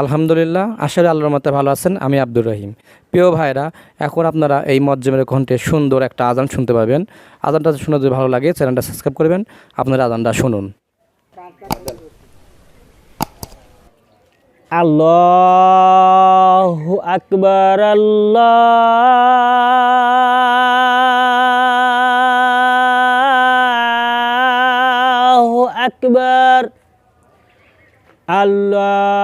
আলহামদুলিল্লাহ আশারে আল্লাহর মতে ভালো আছেন। আমি আব্দুর রহিম। প্রিয় ভাইরা এখন আপনারা এই মজ্জমের কণ্ঠে সুন্দর একটা আজান শুনতে পাবেন। আজানটা শুনে যদি ভালো লাগে, চ্যানেলটা সাবস্ক্রাইব করবেন। আপনারা আজানটা শুনুন। আল্লাহ আকবার আল্লাহ আকবার। আল্লাহু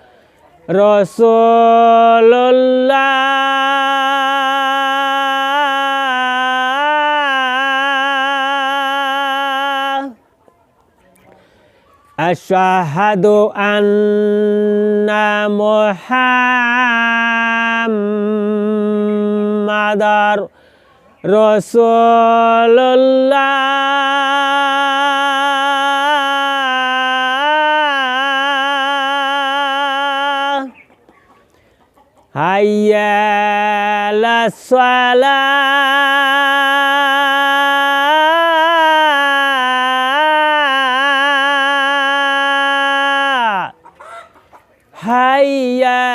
রসোল্লাহ আশাহাদু আন্না মোহাম্মাদার রসোল্লা হাইয়াল সালা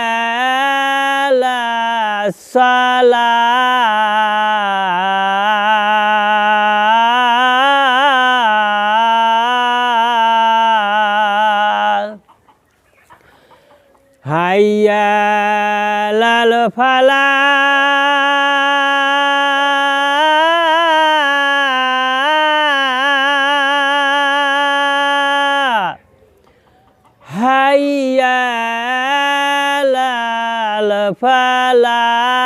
হাইয়াল সালা লাল ফালা। হাইয়া লাল ফালা।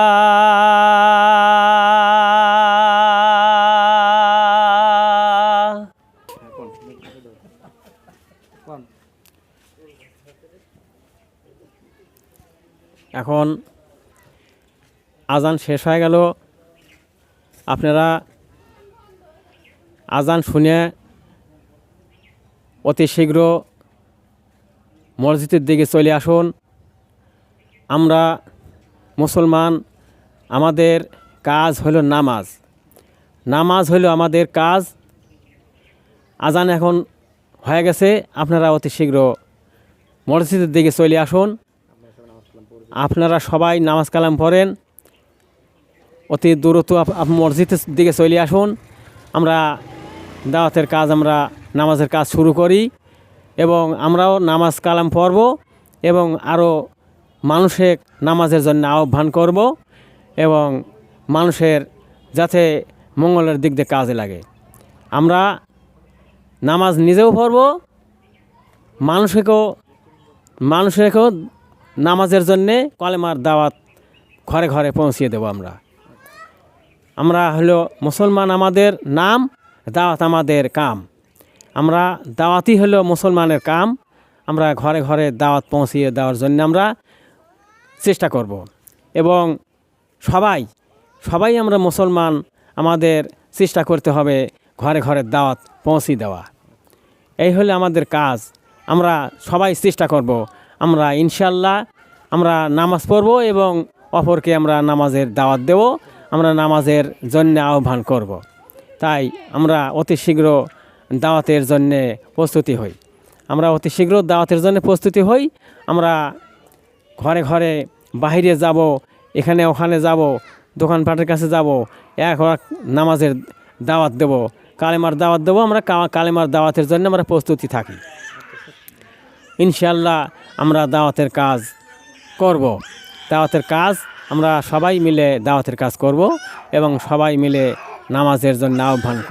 এখন আজান শেষ হয়ে গেল। আপনারা আজান শুনে অতি শীঘ্র মসজিদের দিকে চলে আসুন। আমরা মুসলমান, আমাদের কাজ হলো নামাজ। নামাজ হলো আমাদের কাজ। আজান এখন হয়ে গেছে, আপনারা অতি শীঘ্র মসজিদের দিকে চলে আসুন। আপনারা সবাই নামাজ কালাম পড়েন। অতি দ্রুত মসজিদের দিকে চলে আসুন। আমরা দাওয়াতের কাজ, আমরা নামাজের কাজ শুরু করি এবং আমরাও নামাজ কালাম পড়ব এবং আরও মানুষের নামাজের জন্য আহ্বান করব এবং মানুষের যাতে মঙ্গলের দিক দিয়ে কাজে লাগে। আমরা নামাজ নিজেও পড়ব, মানুষকেও মানুষকেও নামাজের জন্যে কলেমার দাওয়াত ঘরে ঘরে পৌঁছিয়ে দেবো আমরা। আমরা হলো মুসলমান আমাদের নাম, দাওয়াত আমাদের কাম। আমরা দাওয়াতই হলো মুসলমানের কাম। আমরা ঘরে ঘরে দাওয়াত পৌঁছিয়ে দেওয়ার জন্য আমরা চেষ্টা করব। এবং সবাই সবাই আমরা মুসলমান, আমাদের চেষ্টা করতে হবে ঘরে ঘরে দাওয়াত পৌঁছে দেওয়া। এই হলো আমাদের কাজ। আমরা সবাই চেষ্টা করব। আমরা ইনশাল্লাহ আমরা নামাজ পড়ব এবং অপরকে আমরা নামাজের দাওয়াত দেব, আমরা নামাজের জন্য আহ্বান করব। তাই আমরা অতি শীঘ্র দাওয়াতের জন্যে প্রস্তুতি হই। আমরা অতি শীঘ্র দাওয়াতের জন্য প্রস্তুতি হই। আমরা ঘরে ঘরে বাইরে যাব, এখানে ওখানে যাব, দোকানপাটের কাছে যাব, এক নামাজের দাওয়াত দেব, কালেমার দাওয়াত দেবো, আমরা কালেমার দাওয়াতের জন্য আমরা প্রস্তুতি থাকি। ইনশাল্লাহ আমরা দাওয়াতের কাজ করব। দাওয়াতের কাজ আমরা সবাই মিলে দাওয়াতের কাজ করব এবং সবাই মিলে নামাজের জন্য আহ্বান করব।